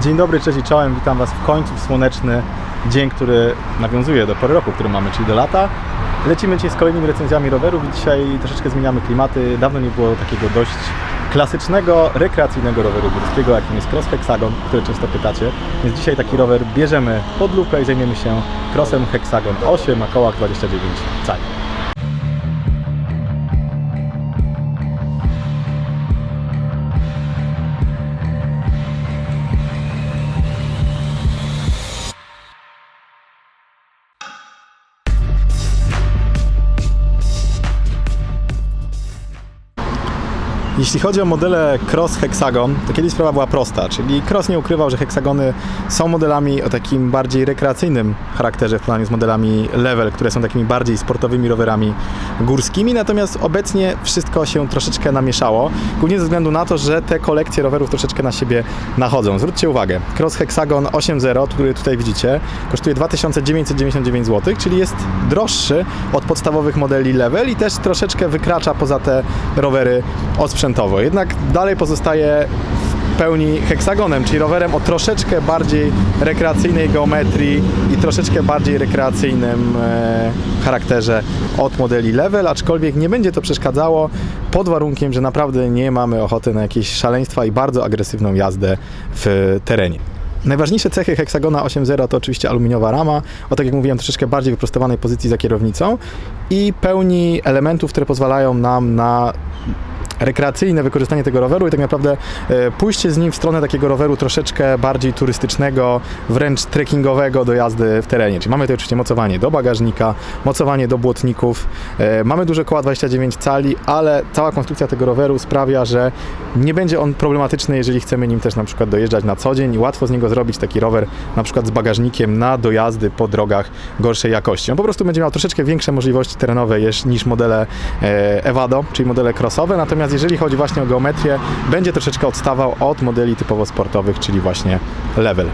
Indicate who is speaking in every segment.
Speaker 1: Dzień dobry, cześć i czołem. Witam Was w końcu w słoneczny dzień, który nawiązuje do pory roku, który mamy, czyli do lata. Lecimy dzisiaj z kolejnymi recenzjami rowerów i dzisiaj troszeczkę zmieniamy klimaty. Dawno nie było takiego dość klasycznego, rekreacyjnego roweru górskiego, jakim jest Cross Hexagon, który często pytacie. Więc dzisiaj taki rower bierzemy pod lupę i zajmiemy się Crossem Hexagon 8 na kołach 29 cali. Jeśli chodzi o modele Cross Hexagon, to kiedyś sprawa była prosta, czyli Cross nie ukrywał, że heksagony są modelami o takim bardziej rekreacyjnym charakterze w porównaniu z modelami Level, które są takimi bardziej sportowymi rowerami górskimi, natomiast obecnie wszystko się troszeczkę namieszało, głównie ze względu na to, że te kolekcje rowerów troszeczkę na siebie nachodzą. Zwróćcie uwagę, Cross Hexagon 8.0, który tutaj widzicie, kosztuje 2999 zł, czyli jest droższy od podstawowych modeli Level i też troszeczkę wykracza poza te rowery osprzętowo. Jednak dalej pozostaje w pełni heksagonem, czyli rowerem o troszeczkę bardziej rekreacyjnej geometrii i troszeczkę bardziej rekreacyjnym e, charakterze od modeli Level, aczkolwiek nie będzie to przeszkadzało pod warunkiem, że naprawdę nie mamy ochoty na jakieś szaleństwa i bardzo agresywną jazdę w terenie. Najważniejsze cechy Hexagona 8.0 to oczywiście aluminiowa rama, o tak jak mówiłem, troszeczkę bardziej wyprostowanej pozycji za kierownicą i pełni elementów, które pozwalają nam na rekreacyjne wykorzystanie tego roweru i tak naprawdę e, pójście z nim w stronę takiego roweru troszeczkę bardziej turystycznego, wręcz trekkingowego do jazdy w terenie. Czyli mamy tutaj oczywiście mocowanie do bagażnika, mocowanie do błotników, e, mamy duże koła 29 cali, ale cała konstrukcja tego roweru sprawia, że nie będzie on problematyczny, jeżeli chcemy nim też na przykład dojeżdżać na co dzień i łatwo z niego zrobić taki rower na przykład z bagażnikiem na dojazdy po drogach gorszej jakości. On po prostu będzie miał troszeczkę większe możliwości terenowe niż modele e, Evado, czyli modele crossowe, natomiast jeżeli chodzi właśnie o geometrię, będzie troszeczkę odstawał od modeli typowo sportowych, czyli właśnie level.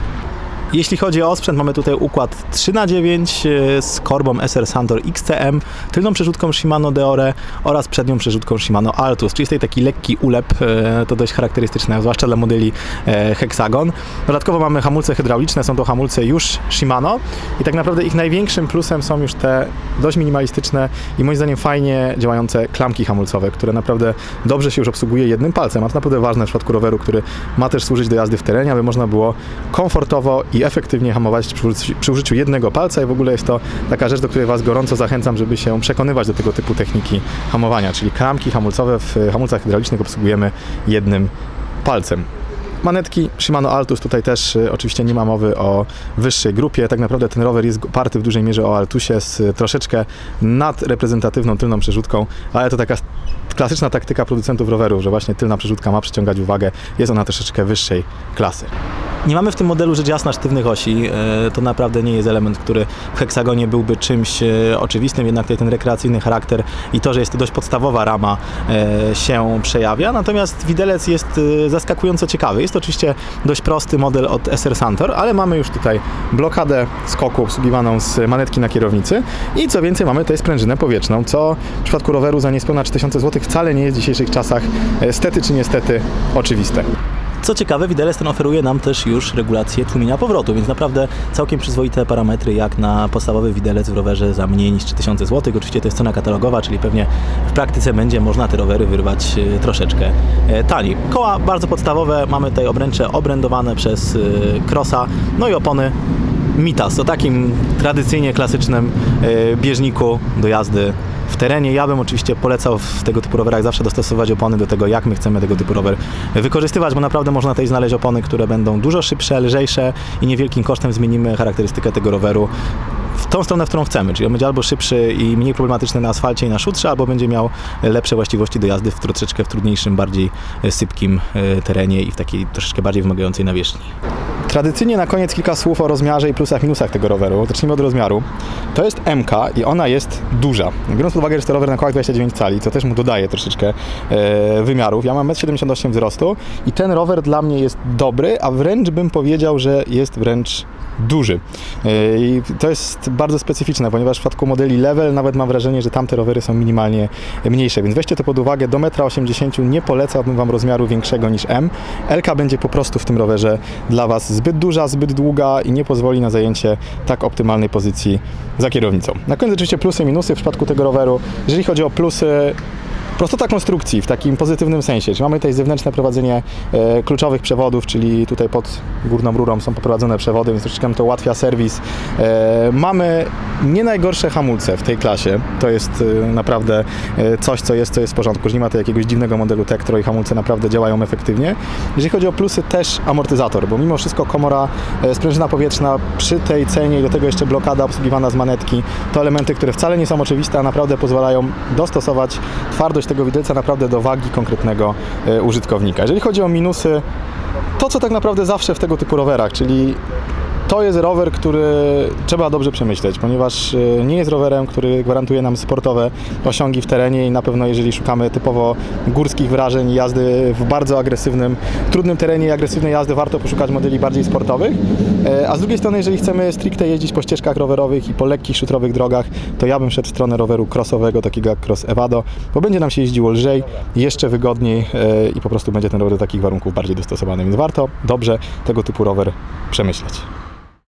Speaker 1: Jeśli chodzi o osprzęt, mamy tutaj układ 3x9 e, z korbą SR Santor XCM, tylną przerzutką Shimano Deore oraz przednią przerzutką Shimano Altus, czyli jest taki lekki ulep, e, to dość charakterystyczne, zwłaszcza dla modeli e, Hexagon. Dodatkowo mamy hamulce hydrauliczne, są to hamulce już Shimano i tak naprawdę ich największym plusem są już te dość minimalistyczne i moim zdaniem fajnie działające klamki hamulcowe, które naprawdę dobrze się już obsługuje jednym palcem, a to naprawdę ważne w przypadku roweru, który ma też służyć do jazdy w terenie, aby można było komfortowo i efektywnie hamować przy przy użyciu jednego palca i w ogóle jest to taka rzecz, do której Was gorąco zachęcam, żeby się przekonywać do tego typu techniki hamowania, czyli klamki hamulcowe w hamulcach hydraulicznych obsługujemy jednym palcem. Manetki Shimano Altus, tutaj też y, oczywiście nie ma mowy o wyższej grupie. Tak naprawdę ten rower jest oparty w dużej mierze o Altusie z y, troszeczkę nadreprezentatywną tylną przerzutką, ale to taka klasyczna taktyka producentów rowerów, że właśnie tylna przerzutka ma przyciągać uwagę, jest ona troszeczkę wyższej klasy. Nie mamy w tym modelu rzecz jasna sztywnych osi. E, To naprawdę nie jest element, który w heksagonie byłby czymś e, oczywistym, jednak tutaj ten rekreacyjny charakter i to, że jest to dość podstawowa rama e, się przejawia. Natomiast widelec jest zaskakująco ciekawy. Jest to oczywiście dość prosty model od SR Santor, ale mamy już tutaj blokadę skoku obsługiwaną z manetki na kierownicy i co więcej mamy tutaj sprężynę powietrzną, co w przypadku roweru za niespełna 3000 zł wcale nie jest w dzisiejszych czasach stety czy niestety oczywiste. Co ciekawe, widelec ten oferuje nam też już regulację tłumienia powrotu, więc naprawdę całkiem przyzwoite parametry jak na podstawowy widelec w rowerze za mniej niż 3000 zł. Oczywiście to jest cena katalogowa, czyli pewnie w praktyce będzie można te rowery wyrwać e, troszeczkę e, taniej. Koła bardzo podstawowe, mamy tutaj obręcze obrędowane przez e, Crossa, no i opony Mitas, o takim tradycyjnie klasycznym e, bieżniku do jazdy w terenie. Ja bym oczywiście polecał w tego typu rowerach zawsze dostosować opony do tego, jak my chcemy tego typu rower wykorzystywać, bo naprawdę można tutaj znaleźć opony, które będą dużo szybsze, lżejsze i niewielkim kosztem zmienimy charakterystykę tego roweru w tą stronę, w którą chcemy, czyli on będzie albo szybszy i mniej problematyczny na asfalcie i na szutrze, albo będzie miał lepsze właściwości do jazdy w troszeczkę w trudniejszym, bardziej e, sypkim e, terenie i w takiej troszeczkę bardziej wymagającej nawierzchni. Tradycyjnie na koniec kilka słów o rozmiarze i plusach, minusach tego roweru. Zacznijmy od rozmiaru. To jest MK i ona jest duża. Biorąc pod uwagę, że to rower na kołach 29 cali, co też mu dodaje troszeczkę e, wymiarów. Ja mam 1,78 m wzrostu i ten rower dla mnie jest dobry, a wręcz bym powiedział, że jest wręcz duży. E, I to jest bardzo specyficzne, ponieważ w przypadku modeli level nawet mam wrażenie, że tamte rowery są minimalnie mniejsze, więc weźcie to pod uwagę. Do 1,80 m nie polecałbym Wam rozmiaru większego niż M. LK będzie po prostu w tym rowerze dla Was zbyt duża, zbyt długa i nie pozwoli na zajęcie tak optymalnej pozycji za kierownicą. Na koniec oczywiście plusy i minusy w przypadku tego roweru. Jeżeli chodzi o plusy, Prostota konstrukcji w takim pozytywnym sensie. Czyli mamy tutaj zewnętrzne prowadzenie e, kluczowych przewodów, czyli tutaj pod górną rurą są poprowadzone przewody, więc troszeczkę to ułatwia serwis. E, mamy nie najgorsze hamulce w tej klasie. To jest e, naprawdę e, coś, co jest, co jest w porządku, że nie ma tutaj jakiegoś dziwnego modelu Tektro i hamulce naprawdę działają efektywnie. Jeżeli chodzi o plusy, też amortyzator, bo mimo wszystko komora e, sprężyna powietrzna przy tej cenie i do tego jeszcze blokada obsługiwana z manetki, to elementy, które wcale nie są oczywiste, a naprawdę pozwalają dostosować twardość tego widelca naprawdę do wagi konkretnego e, użytkownika. Jeżeli chodzi o minusy, to co tak naprawdę zawsze w tego typu rowerach, czyli to jest rower, który trzeba dobrze przemyśleć, ponieważ e, nie jest rowerem, który gwarantuje nam sportowe osiągi w terenie i na pewno jeżeli szukamy typowo górskich wrażeń i jazdy w bardzo agresywnym, trudnym terenie i agresywnej jazdy, warto poszukać modeli bardziej sportowych. E, A z drugiej strony, jeżeli chcemy stricte jeździć po ścieżkach rowerowych i po lekkich, szutrowych drogach, to ja bym szedł w stronę roweru crossowego, takiego jak Cross Evado, bo będzie nam się jeździło lżej, jeszcze wygodniej e, i po prostu będzie ten rower do takich warunków bardziej dostosowany, więc warto dobrze tego typu rower przemyśleć.